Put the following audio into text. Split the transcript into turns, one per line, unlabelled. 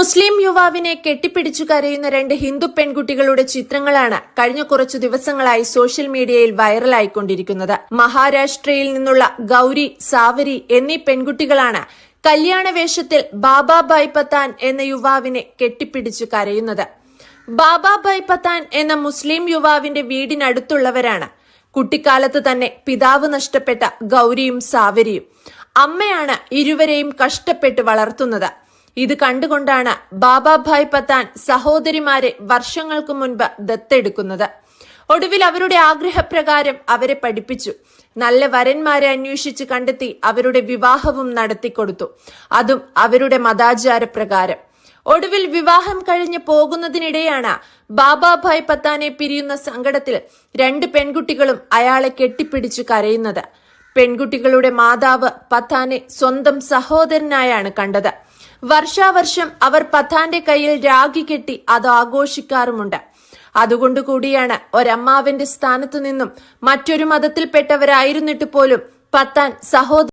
മുസ്ലിം യുവാവിനെ കെട്ടിപ്പിടിച്ചു കരയുന്ന രണ്ട് ഹിന്ദു പെൺകുട്ടികളുടെ ചിത്രങ്ങളാണ് കഴിഞ്ഞ കുറച്ചു ദിവസങ്ങളായി സോഷ്യൽ മീഡിയയിൽ വൈറലായിക്കൊണ്ടിരിക്കുന്നത്. മഹാരാഷ്ട്രയിൽ നിന്നുള്ള ഗൌരി സാവരി എന്നീ പെൺകുട്ടികളാണ് കല്യാണ വേഷത്തിൽ ബാബാഭായ് പത്താൻ എന്ന യുവാവിനെ കെട്ടിപ്പിടിച്ചു കരയുന്നത്. ബാബാഭായ് പത്താൻ എന്ന മുസ്ലിം യുവാവിന്റെ വീടിനടുത്തുള്ളവരാണ്. കുട്ടിക്കാലത്ത് തന്നെ പിതാവ് നഷ്ടപ്പെട്ട ഗൌരിയും സാവരിയും. അമ്മയാണ് ഇരുവരെയും കഷ്ടപ്പെട്ട് വളർത്തുന്നത്. ഇത് കണ്ടുകൊണ്ടാണ് ബാബാഭായ് പത്താൻ സഹോദരിമാരെ വർഷങ്ങൾക്ക് മുൻപ് ദത്തെടുക്കുന്നത്. ഒടുവിൽ അവരുടെ ആഗ്രഹപ്രകാരം അവരെ പഠിപ്പിച്ചു. നല്ല വരന്മാരെ അന്വേഷിച്ച് കണ്ടെത്തി അവരുടെ വിവാഹവും നടത്തിക്കൊടുത്തു. അതും അവരുടെ മതാചാരപ്രകാരം. ഒടുവിൽ വിവാഹം കഴിഞ്ഞ് പോകുന്നതിനിടെയാണ് ബാബാഭായ് പത്താനെ പിരിയുന്ന സങ്കടത്തിൽ രണ്ട് പെൺകുട്ടികളും അയാളെ കെട്ടിപ്പിടിച്ചു കരയുന്നത്. പെൺകുട്ടികളുടെ മാതാവ് പത്താനെ സ്വന്തം സഹോദരനായാണ് കണ്ടത്. വർഷാവർഷം അവർ പത്താന്റെ കയ്യിൽ രാഗി കെട്ടി അത് ആഘോഷിക്കാറുമുണ്ട്. അതുകൊണ്ട് കൂടിയാണ് ഒരമ്മാവിന്റെ സ്ഥാനത്തു നിന്നും മറ്റൊരു മതത്തിൽപ്പെട്ടവരായിരുന്നിട്ട് പോലും പത്താൻ സഹോദര